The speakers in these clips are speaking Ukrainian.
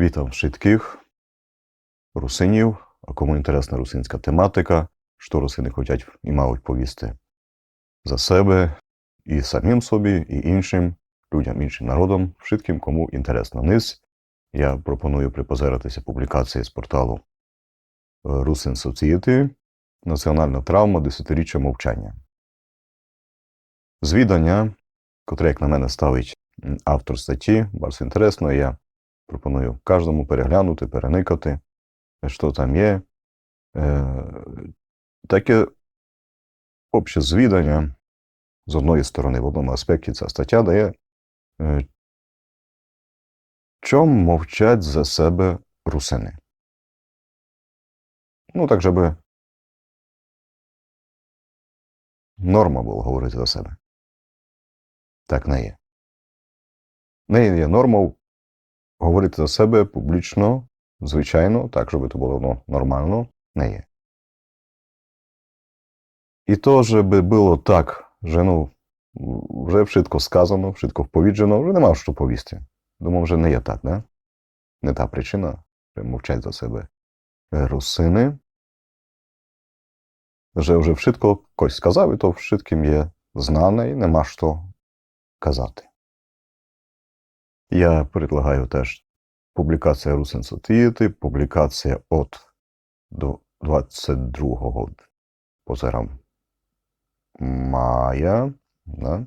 Вітам швидких русинів, а кому інтересна русинська тематика, що русини хочуть і мають повісти за себе і самим собі, і іншим людям, іншим народам, швидким, кому інтересно. Низ я пропоную припозератися публікації з порталу е, Rusin Society Національна травма десятиріччя мовчання. Звідання, котре, як на мене, ставить автор статті, bardzo інтересно, я пропоную кожному переглянути, переникати, що там є. Е, таке обще звідання з одної сторони, в одному аспекті ця стаття дає, е, чом мовчать за себе русини. Ну, так, щоб норма було говорити за себе. Так не є. Не є нормою говорити за себе публічно, звичайно, так, щоб це було ну, нормально, не є. І то, щоб було так, що ну, вже вшитко сказано, вшитко вповіджено, вже нема що повісти. Думаю, вже не є так, не? Не та причина, що мовчать за себе русини. Вже вже вшитко когось сказав, і то вшитким є знане, і нема що казати. Я предлагаю теж публікація Rusin Society, публікація от до 22 позерам мая да?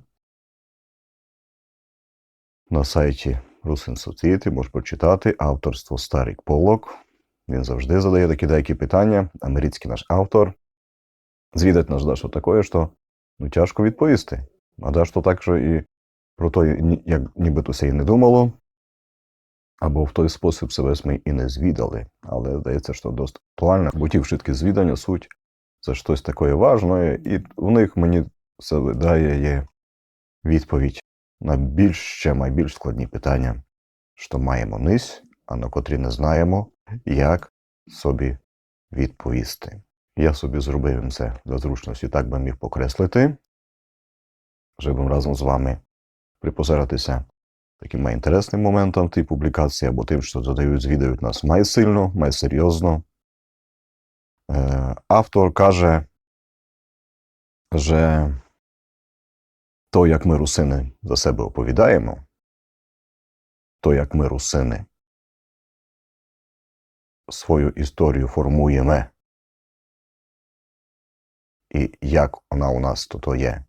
на сайті Rusin Society можеш прочитати авторство Старик Полок. Він завжди задає такі деякі питання. Американський наш автор. Звідать наш що таке, що ну, тяжко відповісти. А да, що так, що і про то, ні- як нібито все і не думало, або в той спосіб себе ми і не звідали. Але здається, що досить актуально, бо ті вшитки звідання суть це щось таке важне, і в них мені це видає є відповідь на більш ще найбільш складні питання, що маємо нись, а на котрі не знаємо, як собі відповісти. Я собі зробив це для зручності, так би міг покреслити, щоб разом з вами припозиратися таким найінтересним моментом тієї публікації, або тим, що задають, звідають нас май сильно, май серйозно. Е, автор каже, що то, як ми русини за себе оповідаємо, то, як ми русини свою історію формуємо, і як вона у нас тут є,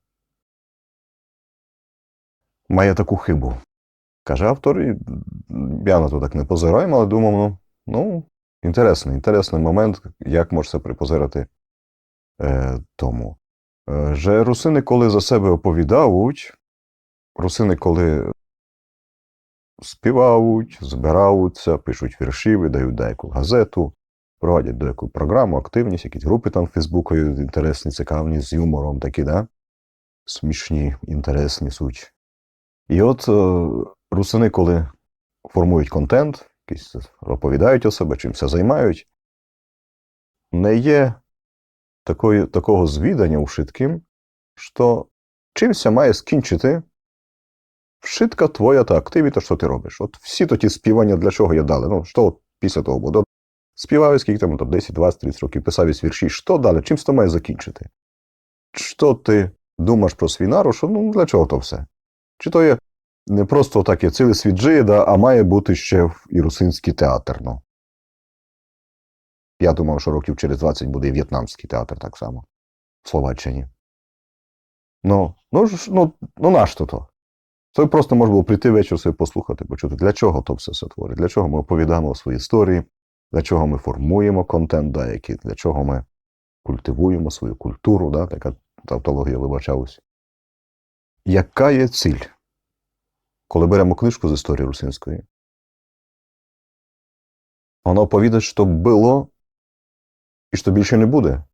має таку хибу. Каже автор, і я на то так не позираю, але думав, ну, ну інтересний, інтересний момент, як можна припозирати е, тому. Е, же русини, коли за себе оповідають, русини, коли співають, збираються, пишуть вірші, видають деяку газету, проводять деяку програму, активність, якісь групи там в Фейсбуку інтересні, цікаві, з юмором такі, да? смішні, інтересні суть. І от е, русини, коли формують контент, якісь розповідають о себе, чимся займають, не є такої, такого звідання ушитким, що чимся має скінчити вшитка твоя та активіта, що ти робиш. От всі то ті співання для чого я дали. Ну, що після того буде? Співаю, скільки там, там 10, 20, 30 років, писав із вірші, що далі? Чим це має закінчити? Що ти думаєш про свій народ, що ну для чого то все? Чи то є не просто так є цілий світ жиє, да, а має бути ще і русинський театр. Ну. Я думав, що років через 20 буде і в'єтнамський театр так само в Словаччині. Ну, ну, ну, ну нащо то? Це просто можна було прийти вечір собі послухати, почути, для чого то все все творить, для чого ми оповідаємо свої історії, для чого ми формуємо контент деякий, для чого ми культивуємо свою культуру, да, така тавтологія вибачалась. Яка є ціль? Коли беремо книжку з історії русинської, вона оповідає, що було і що більше не буде.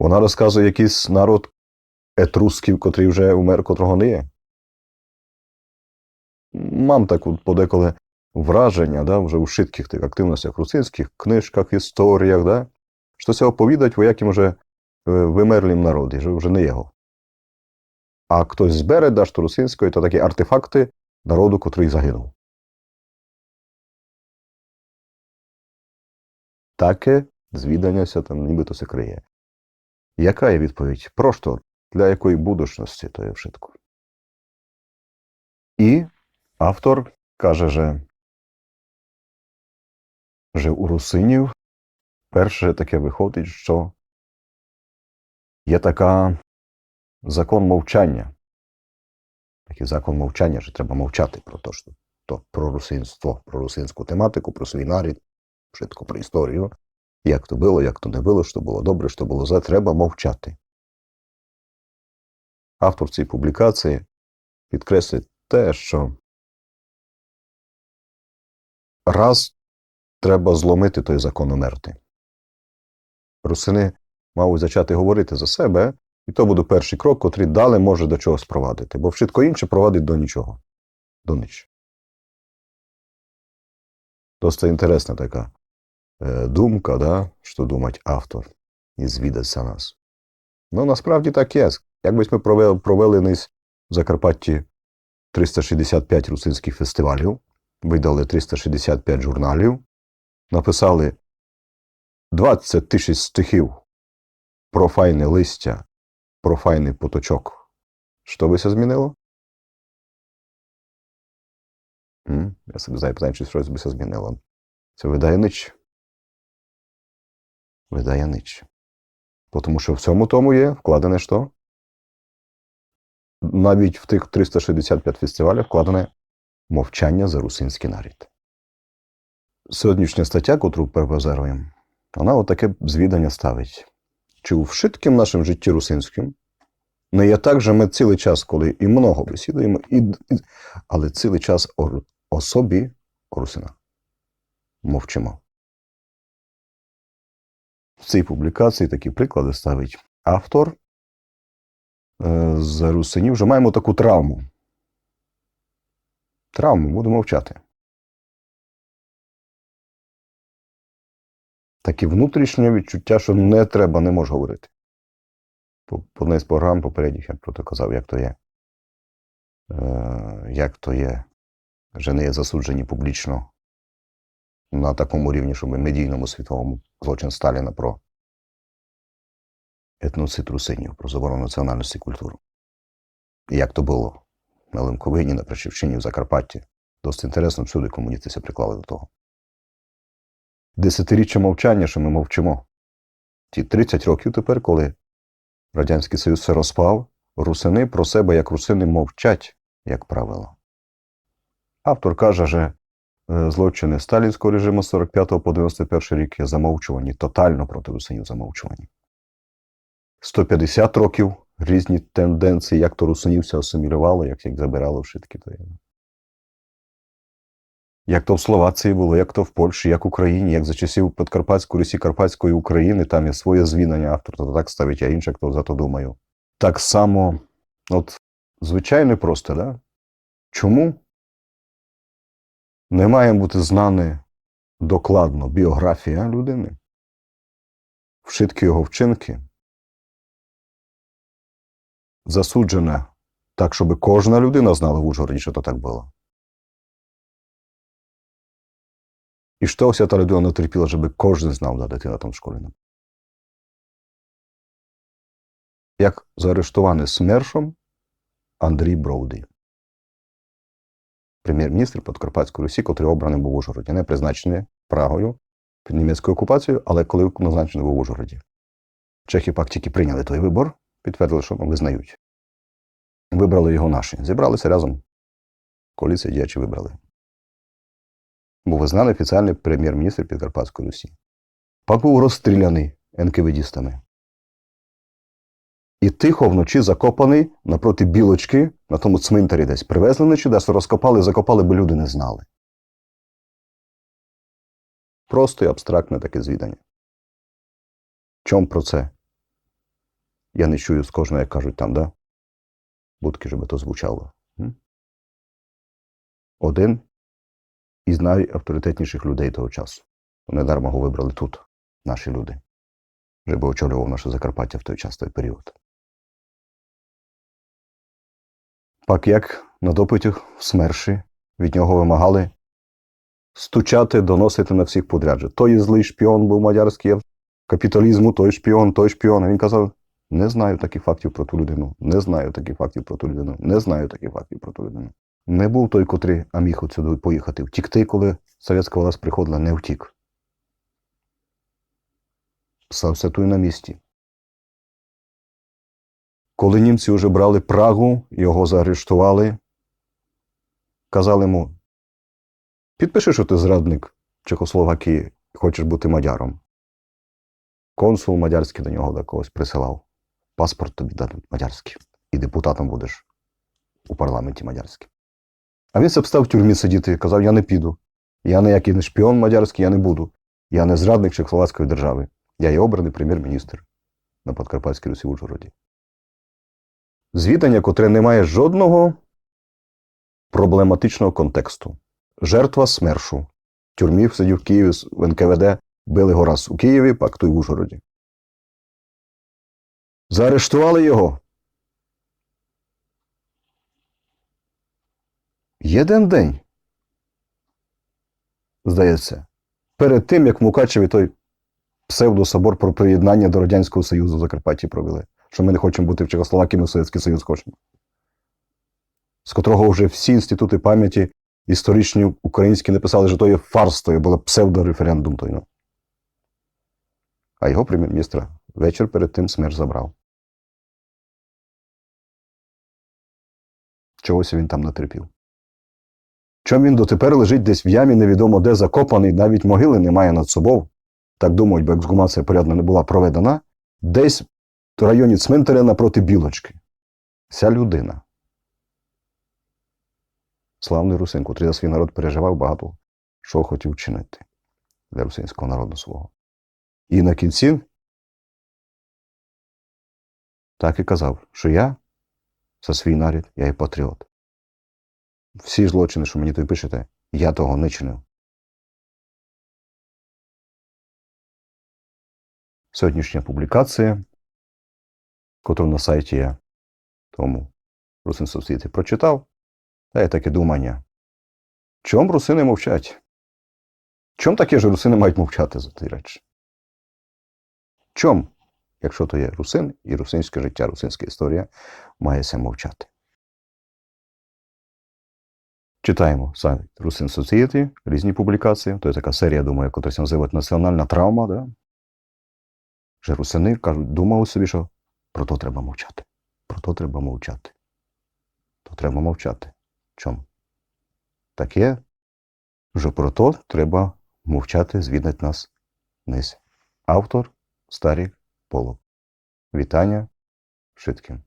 Вона розказує якийсь народ етрусків, котрий вже умер, котрого не є. Мам так подеколи враження, да, вже у шитких тих активностях русинських, книжках, історіях, да, що це оповідають вояким вже е, вимерлім народі, вже не його а хтось з Береда, Штрусинської то такі артефакти народу, котрий загинув. Таке звіданняся там нібито се криє. Яка є відповідь? Просто для якої будучності то є вшитку. І автор каже, же, же у русинів перше таке виходить, що є така закон мовчання. Такий закон мовчання, що треба мовчати про те, що то про русинство, про русинську тематику, про свій нарід, швидко про історію. Як то було, як то не було, що було добре, що було зле, треба мовчати. Автор цієї публікації підкреслить те, що раз треба зломити той закон умерти. Русини мають зачати говорити за себе, і то буде перший крок, котрий далі може до чогось провадити, бо вшитко інше провадить до нічого, до ніч. Досить інтересна така е, думка, да, що думать автор і звідаться нас. Ну, насправді так є. Якби ми провели, провели низ в Закарпатті 365 русинських фестивалів, видали 365 журналів, написали 20 тисяч стихів про файне листя, про файний поточок. Що би це змінило? М? Я собі знаю питання, чи щось би це змінило. Це видає нич. Видає нич. Тому що в цьому тому є вкладене що? Навіть в тих 365 фестивалях вкладене мовчання за русинський нарід. Сьогоднішня стаття, котру перебазаруємо, вона отаке звідання ставить. Чи у вшитким нашим житті русинським не є так, що ми цілий час, коли і много бесідуємо, і, і, але цілий час о, особі русина мовчимо. В цій публікації такі приклади ставить автор. Е, З русинів вже маємо таку травму. Травму, будемо мовчати. Таке внутрішнє відчуття, що не треба, не можу говорити. По, одній з програм попередніх я про це казав, як то є. Е, як то є, вже не є засуджені публічно на такому рівні, щоб медійному світовому злочин Сталіна про етноцид русинів, про заборону національності і культуру. І як то було на Лимковині, на Причівщині, в Закарпатті. Досить інтересно, всюди комуністи приклали до того. Десятиріччя мовчання, що ми мовчимо. Ті 30 років тепер, коли Радянський Союз все розпав, русини про себе як русини мовчать, як правило. Автор каже, що е, злочини сталінського режиму з 45 по 91 рік є замовчувані, тотально проти русинів замовчувані. 150 років різні тенденції, як то русинівся асимілювало, як їх забирало в шитки. Як то в Словації було, як то в Польщі, як в Україні, як за часів Подкарпатської Русі Карпатської України, там є своє звінення, автор то так ставить, а інше, хто за то думаю. Так само, от, звичайно, просто, да? чому не має бути знане докладно біографія людини, вшитки його вчинки, засуджена так, щоб кожна людина знала в Ужгороді, що то так було. І що вся та людина натерпіла, щоб кожен знав, да, дитина там в. Як заарештований СМЕРШом Андрій Броуді. Прем'єр-міністр Подкарпатської Русі, котрий обраний був в Ужгороді, не призначений Прагою під німецькою окупацією, але коли назначений був в Ужгороді. Чехи пак тільки прийняли той вибор, підтвердили, що ну, визнають. Вибрали його наші. Зібралися разом. Коаліція діячі вибрали. Був визнаний офіціальний прем'єр-міністр Підкарпатської Русі. Пак був розстріляний НКВДістами. І тихо вночі закопаний напроти білочки на тому цминтарі десь. Привезли вночі, десь розкопали, закопали, бо люди не знали. Просто і абстрактне таке звідання. Чом про це? Я не чую з кожного, як кажуть там, да? Будки, щоб то звучало. Один із найавторитетніших людей того часу. Недарма його вибрали тут, наші люди. Вже би очолював наше Закарпаття в той час, той період. Пак як на допитах в СМЕРШі від нього вимагали стучати, доносити на всіх подряд. Той злий шпіон був мадярський капіталізму, той шпіон, той шпіон. А він казав: не знаю таких фактів про ту людину, не знаю таких фактів про ту людину, не знаю таких фактів про ту людину. Не був той, котрий, міг отсюди поїхати. Втікти, коли совєтська власть приходила, не втік. Стався той на місці. Коли німці вже брали Прагу, його заарештували, казали йому: підпиши, що ти зрадник Чехословакії, хочеш бути мадяром. Консул мадярський до нього до когось присилав. Паспорт тобі дадуть мадярський. І депутатом будеш у парламенті мадярським. А він себе став в тюрмі сидіти і казав: Я не піду. Я ніякий не шпіон мадярський, я не буду. Я не зрадник Чехословацької держави. Я є обраний прем'єр-міністр на Подкарпатській Русі в Ужгороді. Звідання, котре не має жодного проблематичного контексту. Жертва смершу. Тюрмі сидів в Києві в НКВД, били його раз у Києві, пак той в Ужгороді. Заарештували його. Єден день. Здається, перед тим, як Мукачеві той псевдособор про приєднання до Радянського Союзу в Закарпатті провели, що ми не хочемо бути в Чехословакії, ми в Совєтський Союз хочемо. З котрого вже всі інститути пам'яті історичні українські написали, що то є фарс, то є було псевдореферендум той. Ну. А його прем'єр-міністра вечір перед тим смерть забрав. Чогось він там натерпів. Чом він дотепер лежить десь в ямі, невідомо де закопаний, навіть могили немає над собою. Так думають, бо ексгумація порядно не була проведена, десь в районі цминтаря напроти білочки. Ця людина. Славний русин, котрий за свій народ переживав багато, що хотів вчинити для русинського народу свого. І на кінці так і казав, що я за свій нарід, я і патріот. Всі злочини, що мені тут пишете, я того не чинив. Сьогоднішня публікація, котру на сайті я тому Русин Society прочитав, дає таке думання. Чом русини мовчать? Чом таке ж русини мають мовчати за ті речі? Чом, якщо то є русин і русинське життя, русинська історія, мається мовчати? Читаємо сайт Русин Society, різні публікації. То є така серія, думаю, яка називає національна травма. Да? Вже русини кажуть, думали собі, що про то треба мовчати. Про то треба мовчати. То треба мовчати. Чому? Так є, що про то треба мовчати, звіднать нас низ. Автор Старий Полок. Вітання Шиткін.